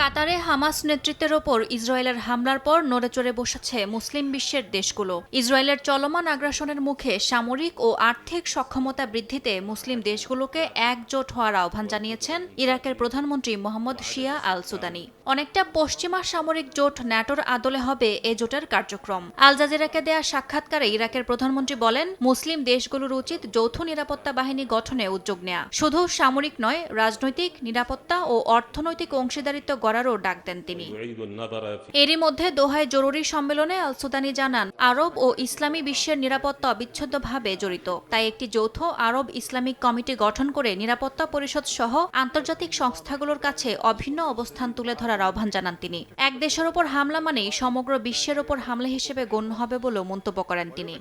কাতারে হামাস নেতৃত্বের ওপর ইসরায়েলের হামলার পর নড়েচড়ে বসেছে মুসলিম বিশ্বের দেশগুলো। ইসরায়েলের চলমান আগ্রাসনের মুখে সামরিক ও আর্থিক সক্ষমতা বৃদ্ধিতে মুসলিম দেশগুলোকে একজোট হওয়ার আহ্বান জানিয়েছেন ইরাকের প্রধানমন্ত্রী মোহাম্মদ শিয়া আল সুদানি অনেকটা পশ্চিমা সামরিক জোট ন্যাটোর আদলে হবে এ জোটের কার্যক্রম। আল জাজিরাকে দেয়া সাক্ষাৎকারে ইরাকের প্রধানমন্ত্রী বলেন, মুসলিম দেশগুলোর উচিত যৌথ নিরাপত্তা বাহিনী গঠনে উদ্যোগ নেয়া। শুধু সামরিক নয়, রাজনৈতিক নিরাপত্তা ও অর্থনৈতিক অংশীদারিত্ব করারও ডাক দেন তিনি। এরই মধ্যে দোহায় জরুরি সম্মেলনে আল সুদানি জানান আরব ও ইসলামী বিশ্বের নিরাপত্তা অবিচ্ছেদ্যভাবে জড়িত। তাই একটি যৌথ আরব ইসলামিক কমিটি গঠন করে নিরাপত্তা পরিষদ সহ আন্তর্জাতিক সংস্থাগুলোর কাছে অভিন্ন অবস্থান তুলে ধরার আহ্বান জানান তিনি। এক দেশের ওপর হামলা মানেই সমগ্র বিশ্বের ওপর হামলা হিসেবে গণ্য হবে বলেও মন্তব্য করেন তিনি।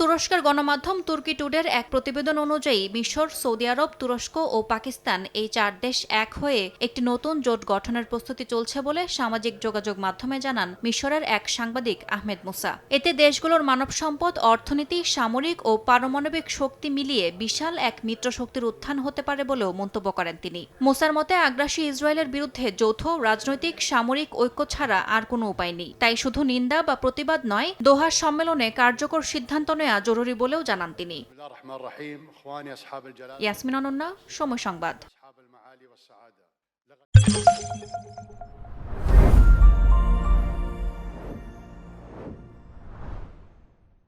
তুরস্কের গণমাধ্যম তুর্কি টুডের এক প্রতিবেদন অনুযায়ী, মিশর, সৌদি আরব, তুরস্ক ও পাকিস্তান এই চার দেশ এক হয়ে একটি নতুন জোট গঠনের প্রস্তুতি চলছে বলে সামাজিক যোগাযোগ মাধ্যমে জানান মিশরের এক সাংবাদিক আহমেদ মুসা। এতে দেশগুলোর মানব সম্পদ, অর্থনীতি, সামরিক ও পারমাণবিক শক্তি মিলিয়ে বিশাল এক মিত্র শক্তির উত্থান হতে পারে বলেও মন্তব্য করেন তিনি। মুসার মতে, আগ্রাসী ইসরায়েলের বিরুদ্ধে যৌথ, রাজনৈতিক, সামরিক ঐক্য ছাড়া আর কোনো উপায় নেই। তাই শুধু নিন্দা বা প্রতিবাদ নয়, দোহার সম্মেলনে কার্যকর সিদ্ধান্ত নেওয়া নেওয়া জরুরি বলেও জানান তিনি। ইয়াসমিন অনন্যা সময় সংবাদ।